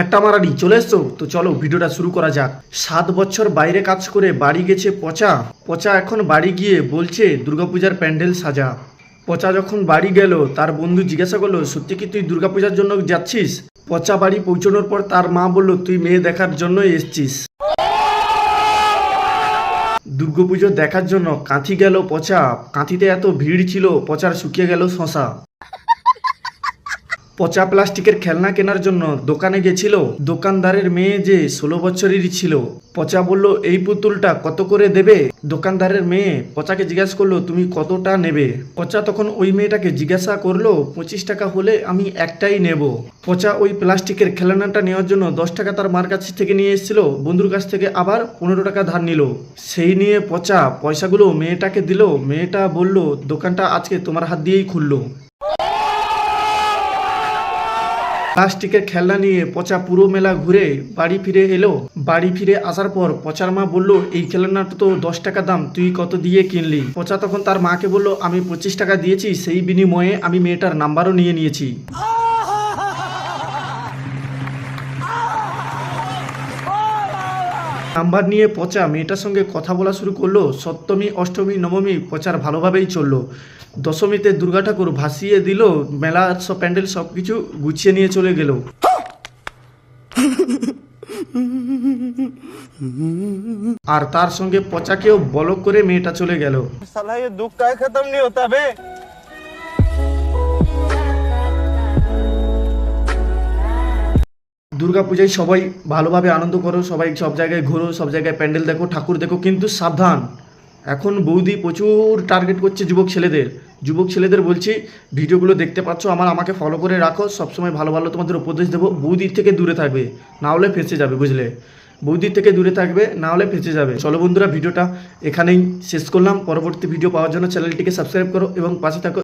হ্যাট্টা মারানি, চলে এসছো? তো চলো, ভিডিওটা শুরু করা যাক। সাত বছর বাইরে কাজ করে বাড়ি গেছে পচা। পচা এখন বাড়ি গিয়ে বলছে, দুর্গাপূজার প্যান্ডেল সাজা। পচা যখন বাড়ি গেল, তার বন্ধু জিজ্ঞাসা করল, সত্যি কি তুই দুর্গাপূজার জন্য যাচ্ছিস? পচা বাড়ি পৌঁছানোর পর তার মা বলল, তুই মেয়ে দেখার জন্যই এসছিস। দুর্গাপুজো দেখার জন্য কাঁথি গেল পচা। কাঁথিতে এত ভিড় ছিল, পচার শুকিয়ে গেল শশা। পচা প্লাস্টিকের খেলনা কেনার জন্য দোকানে গেছিল দোকানদারের মেয়ে যে ষোলো বছরেরই ছিল। পচা বলল, এই পুতুলটা কত করে দেবে? দোকানদারের মেয়ে পচাকে জিজ্ঞাসা করল, তুমি কতটা নেবে? পচা তখন ওই মেয়েটাকে জিজ্ঞাসা করল, পঁচিশ টাকা হলে আমি একটাই নেব। পচা ওই প্লাস্টিকের খেলনাটা নেওয়ার জন্য দশ টাকা তার মার কাছ থেকে নিয়ে এসেছিল, বন্ধুর কাছ থেকে আবার পনেরো টাকা ধার নিল। সেই নিয়ে পচা পয়সাগুলো মেয়েটাকে দিল। মেয়েটা বলল, দোকানটা আজকে তোমার হাত দিয়েই খুললো। প্লাস্টিকের খেলনা নিয়ে পচা পুরো মেলা ঘুরে বাড়ি ফিরে এলো। বাড়ি ফিরে আসার পর পচার মা বলল, এই খেলনাটা তো দশ টাকা দাম, তুই কত দিয়ে কিনলি? পচা তখন তার মাকে বলল, আমি পঁচিশ টাকা দিয়েছি, সেই বিনিময়ে আমি মেয়েটার নাম্বারও নিয়ে নিয়েছি। নাম্বার নিয়ে পচা মেয়েটার সঙ্গে কথা বলা শুরু করল। সপ্তমী, অষ্টমী, নবমী প্রচার ভালোভাবেই চলল। দশমীতে দুর্গা ঠাকুর ভাসিয়ে দিল, মেলা সব প্যান্ডেল সব কিছু গুছিয়ে নিয়ে চলে গেল। আর তার সঙ্গে পচাকেও বলক করে মেয়েটা চলে গেল। সালাই দুঃখ খতম নি হতা দুর্গাপূজায় সবাই ভালোভাবে আনন্দ করো, সবাই সব জায়গায় ঘোরো, সব জায়গায় প্যান্ডেল দেখো, ঠাকুর দেখো, কিন্তু সাবধান। এখন বৌদি প্রচুর টার্গেট করছে যুবক ছেলেদের। যুবক ছেলেদের বলছি, ভিডিওগুলো দেখতে পাচ্ছ, আমার আমাকে ফলো করে রাখো, সবসময় ভালো ভালো তোমাদের উপদেশ দেবো বৌদির থেকে দূরে থাকবে, না হলে ফেঁসে যাবে, বুঝলে? বৌদির থেকে দূরে থাকবে, না হলে ফেঁসে যাবে। চলো বন্ধুরা, ভিডিওটা এখানেই শেষ করলাম। পরবর্তী ভিডিও পাওয়ার জন্য চ্যানেলটিকে সাবস্ক্রাইব করো এবং পাশে থাকো।